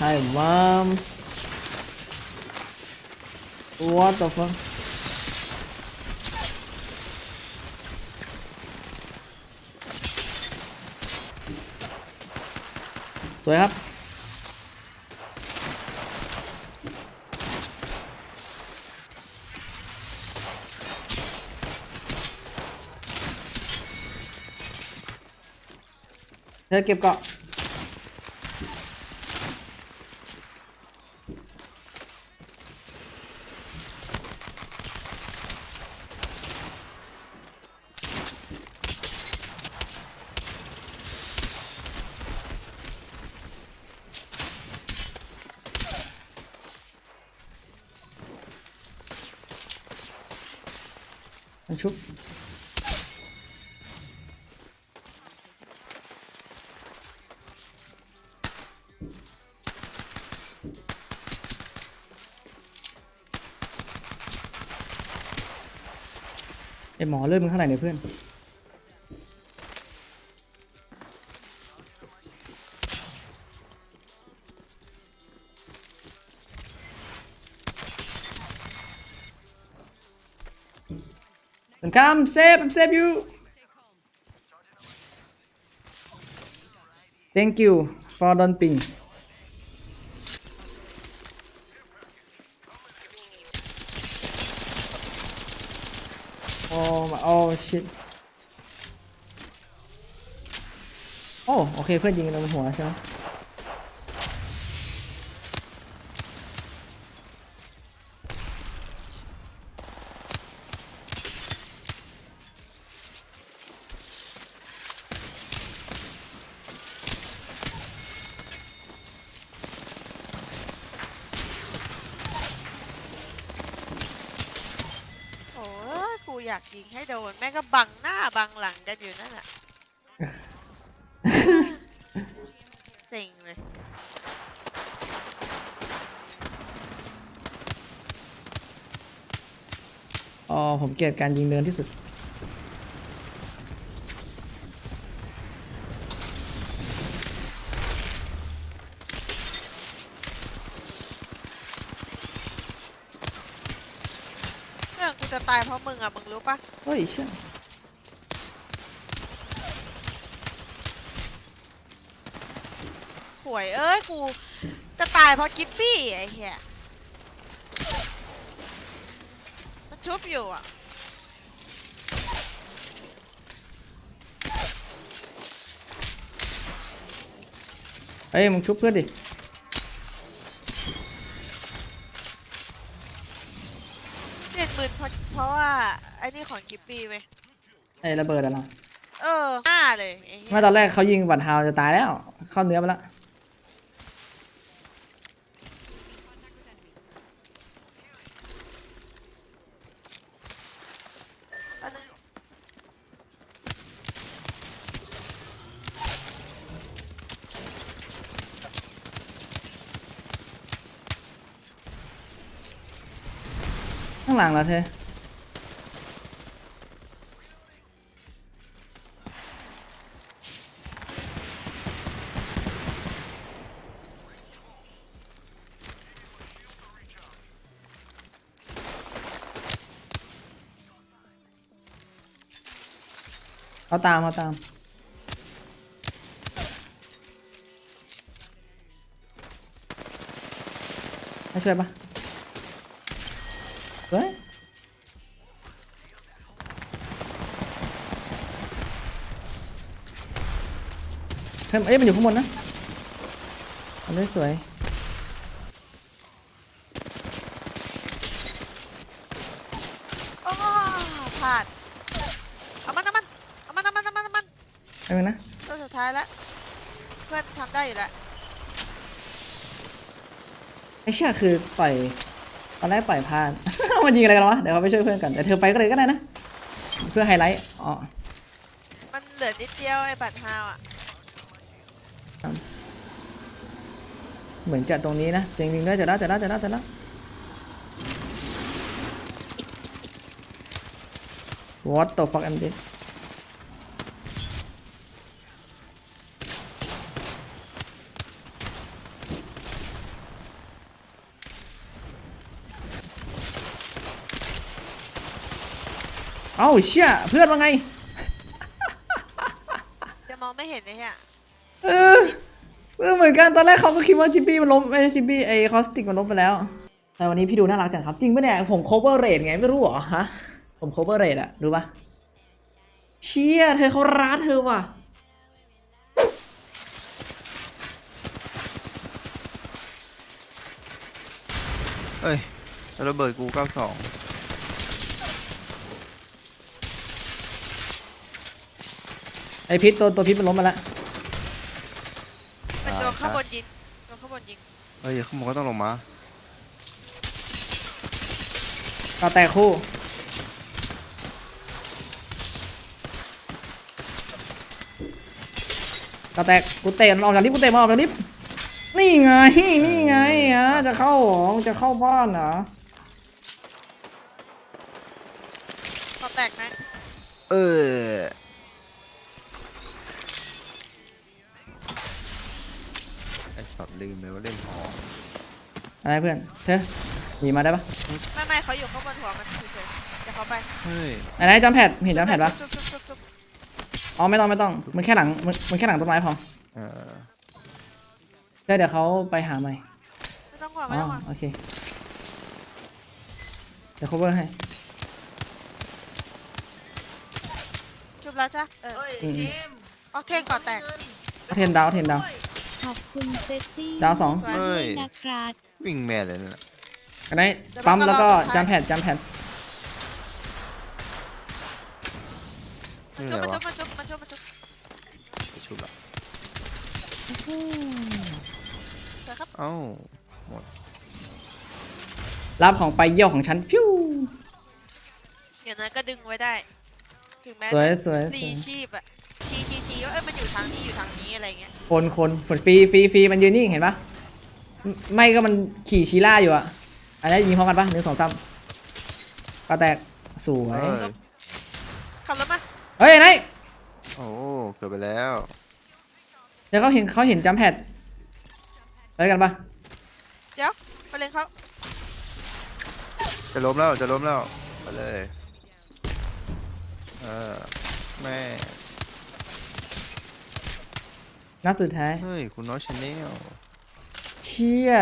Hi mom What the fuck สวยครับ เธอเก็บเกาะ มันชุบไอหมอเริ่มมันเท่าไหนเนี่ยเพื่อน Come save, I'm save you. Thank you for dumping. Oh my oh shit โอ้โอเค เพื่อนยิงกันตรงหัวใช่ไหม อยากยิงให้โดน แม่งก็บังหน้าบังหลังกันอยู่นั่นแหละเซ็งเลย อ๋อผมเกลียดการยิงเนินที่สุด เรื่องกู จะตายเพราะมึงอะ มึงรู้ปะเฮ้ยเชื่อหวยเอ้ยกู จะตายเพราะกิฟฟี่ไอ้เหี้ยมันชุบอยู่อะ เอ้ยมึงชุบเพื่อนดิ เปลี่ยนปืนเพราะเพราะว่าไอ้ นี่ของกิฟฟี่เว้ยไอ้ระเบิดอะเนาะเออหน้าเลยไอ้เหี้ยเมื่อตอนแรกเขายิงบัตรฮาวจะตายแล้ว เข้าเนื้อไปแล้วอันนั้นข้างหลังเหรอเธอ เขาตามเขาตามให้ช่วยปะเฮ้ยเฮ้ยเอ้ยมันอยู่ข้างบนนะมันได้สวย โอ้พลาด เอามันเอามันเอามันเอามันเอามันเอามัน ไอ้มึงนะ ตัวสุดท้ายแล้ว เพื่อนทำได้อยู่แล้วไอ้เชี่ยคือปล่อยตอนแรกปล่อยพลาด มันยิงอะไรกันวะเดี๋ยวเขาไปช่วยเพื่อนก่อนแต่เธอไปก็เลยก็ได้นะเพื่อไฮไลท์อ๋อมันเหลือนิดเดียวไอ้บัตรฮาวอะเหมือนจะตรงนี้นะจริงๆด้วยจะได้จะได้จะได้จะได้ What the fuck am this เอ้าเชี่ยเพื่อนว่าไง จะมองไม่เห็นไเหี้ยเออเออเหมือนกันตอนแรกเขาก็คิดว่าจิบบี้มันล้มไอ้จิบบี้ไอ้คอสติกมันล้มไปแล้ว แต่วันนี้พี่ดูน่ารักจังครับ จริงปะเนี่ยผมโคเวอร์เรทไงไม่รู้เหรอฮะผมโคเวอร์เรทอะรู้ปะเชี่ยเธอเขาร้าเธอว่ะเอ้ยแระเบิดกู 92 ไอพิษตัวตัวพิษมันล้มมาแล้วมันโดนข้างบนยิงโดนข้างบนยิงเอ้ยเขาบอกว่าต้องลงมาก็แตกคู่ก็แตกกูเตะมันออกจากลิฟต์กูเตะมันออกจากลิฟต์นี่ไง นี่ไงอะจะเข้าเหรอจะเข้าบ้านเหรอพอแตกไหมเออ ลืมเลยว่าเล่นหออะไรเพื่อนเธอหนีมาได้ปะไม่ไม่เขาอยู่ข้างบนหัวมันเฉยๆเดี๋ยวเขาไปเฮ้ยไหนๆจำแพดเห็นจำแพดปะจุ๊บจุ๊บจุ๊บจุ๊บอ๋อไม่ต้องไม่ต้องมันแค่หลังมันมันแค่หลังต้นไม้พอเออเดี๋ยวเดี๋ยวเขาไปหาใหม่ไม่ต้องห่วงอ๋ไม่อต้องห่วงโอเคเดี๋ยว cover ให้ จุบแล้วจ้ะเอออืมออกเท่งก่อนแตกเอาเทนดาวเอาเทนดาว ขอบคุณเซตตี้ดาวสองสวยด้วยนะครับวิ่งแม่เลยนั่นน่ะอันนี้ปั๊มแล้วก็จำแพดจำแพดนี่จุ๊บไงมาจุ๊วะบมาจุ๊บมาจุ๊บมาจุ๊บไปชุบละสวยครับเอ้ารับของไปเยี่ยวของฉันฟิว อย่างนั้นก็ดึงไว้ได้ ถึงแม้สวยจะสวยสรีวยชีพอะชีชีชีว่าเอ้ยมันอยู่ทางนี้อยู่ทางนี้ อะไรเงี้ยคนคนฝนฟรีฟรีฟรีมันยืนนิ่งเห็นปะไม่ไม่ก็มันขี่ชีล่าอยู่อะอันนี้ยิงพร้อมกันปะหนึ่งสองสามก็แตกสวย เอ้ยขับรถมาเฮ้ยไอ้ไหนโอ้เกือบไปแล้วเดี๋ยวเขาเห็นเขาเห็นจำแพดไปด้วยกันปะเดี๋ยวไปเล่นเขาจะล้มแล้วจะล้มแล้วไปเลยเออแม่ นัดสุดท้าย เฮ้ย คุณน้อยชาแนลเชี่ย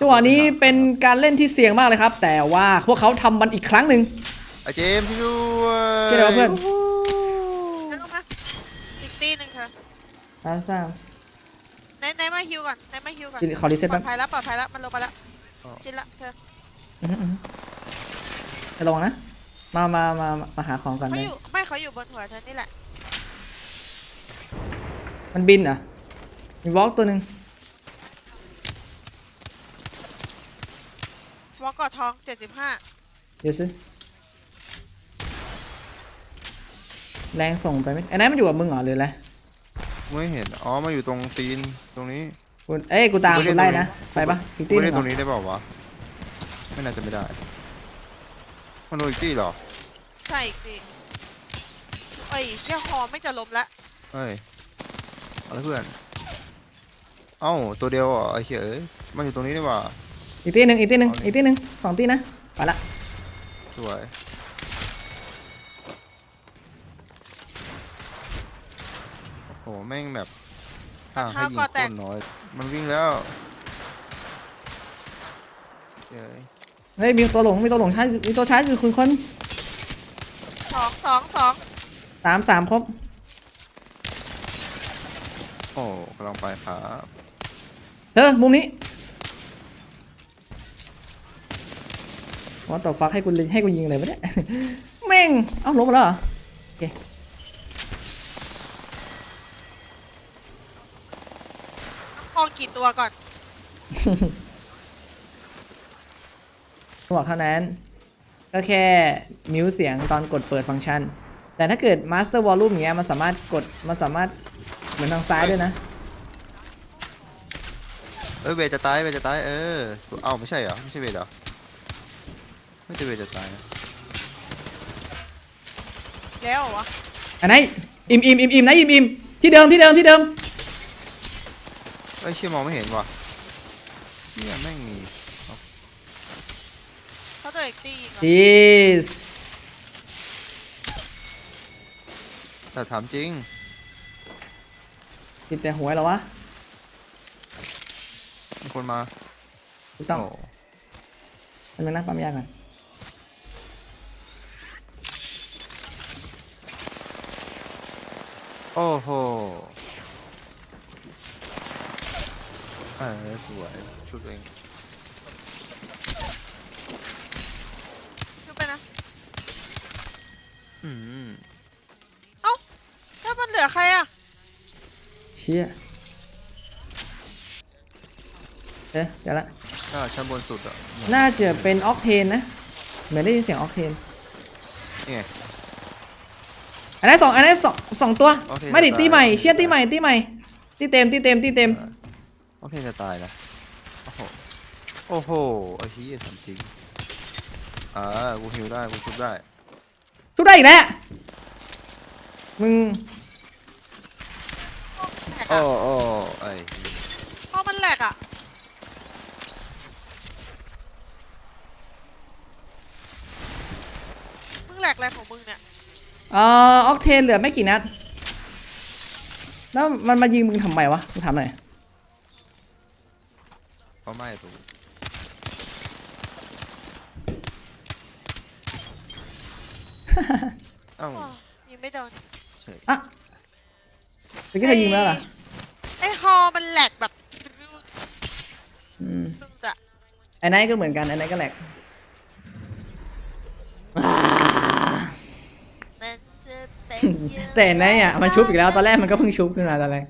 จังหวะนี้เป็นการเล่นที่เสี่ยงมากเลยครับ แต่ว่าพวกเขาทำมันอีกครั้งหนึ่งไอเจมส์พี่ด้วยเชื่ออะไรวะเพื่อนนั่นลงมาอีกตีหนึ่งเธอสามสามไหนไหนมาฮิวก่อนไหนมาฮิวก่อนขอรีเซ็ตปลอแป๊ดบภัยแล้วปลอดภัยแล้วมันลงมาแล้วจินละเธออื้อหืออื้อหือจะลงนะ มามามามาหาของก่อนเขาเลอยยู่ไม่เขาอยู่บนหัวเธอนี่แหละ มันบินเหรอะมีวอล์กตัวหนึ่งวอลกอดทองเจ็ดสิบห้าเดี๋ยวสิแรงส่งไปไหมไอ้นั้นมันอยู่กับมึงเหรอหรืออะไรไม่เห็น อ๋อ มาอยู่ตรงตีนตรงนี้ กูเอ้ยกูตามกูกูเล่นไล่ตรงนี้นะไปปะอีกตีไม่หนึได้งเหตรรอ งนี้ได้เปล่าวะ ไม่น่าจะไม่ได้ มันโดนอีกที่เหรอ ใช่อีกสิเอ้ยแค่หอไม่จะล้มละ เฮ้ยเอาละเพื่อน เอ้าตัวเดียวเหรอไอ้เหี้ยเอ้ยมันอยู่ตรงนี้นี่หว่า อีกตีหนึ่งอีกตีหนึ่งเอาดิ อีกตีหนึ่งสองตีนะไปละสวย โอ้โห แม่งแบบห่างให้ยิงโคตรน้อย มันวิ่งแล้วเฮ้ยเฮ้ยมีตัวหลงมีตัวหลงใช้มีตัวใช้คือคุณคนสองสองสองสามสามครบ โอ้กำลังไปครับเธอมุมนี้ว่าต่อฟักให้กูลิงให้กูยิงเลยวะเนี่ยแม่งเอ้าลบมาแล้วเหรอทองกี่ตัวก่อนบอกเท่านั้นก็แค่มิวเสียงตอนกดเปิดฟังก์ชัน แต่ถ้าเกิด Master Volume อย่างเงี้ยมันสามารถกดมันสามารถเห มือนทางซ้ายด้วยนะ เอ้ยเวทจะตายเวทจะตายเออเอ้าไม่ใช่เหรอไม่ใช่เวทเหรอไม่ใช่เวทจะตายนะแล้วเหรอวะอันไหนอิ่มอิ่มอิ่มอิ่มนะอิ่มอิ่มที่เดิมที่เดิมที่เดิมไอ้ยเชี่ยมองไม่เห็นว่ะเนี่ยแม่งมีเขาตัวอีกตีอีกเหรอจีสแต่ถามจริง ติดแต่หัวเหรอวะมีคนมาถูกต้องโอ้มันนึงนะปั๊มยาก่อนโอ้โหเออสวยชุดตัวเองชุบไปนะ อืม เอ้า แล้วมันเหลือใครอะเชี่ยเอ๊ะเดี๋ยวละถ้าชั้นบนสุดอะน่าจะเป็นออกเทนนะ เหมือนได้ยินเสียงออกเทน นี่ไง อันนั้นสองอันนั้นสองสองตัว Octane ไม่ดิจะตีใหม่ตายเชี่ยตีใหม่ตีใหม่ตีเต็มตีเต็มตีเต็ม โอเคจะตายนะโอ้โหโอ้โหไอ้เหี้ยถามจริงอ่ากูฮิวได้กูชุบได้ ทุบได้อีกแล้ว มึงแหลก โอ้อะโอ้ไอ้เพราะมันแหลกอะมึงแหลกอะไรของมึงเนี่ยเอ่อออกเทนเหลือไม่กี่นัด แล้วมันมายิงมึงทำไมวะมึงทำหน่อยเขาไม่ถูกเอ้าโอ้ยิงไม่โดนเฉยอะตะกี้เธอยิงไปแล้วเหรอ ไอ้ฮอมันแหลกแบบอืมนึงอะไอ้ไนท์ก็เหมือนกันไอ้ไนท์ก็แหลกมันจะเป็นยังไง แต่ไอ้ไนท์อะมันชุบอีกแล้วตอนแรกมันก็เพิ่งชุบขึ้นมาตอนแรก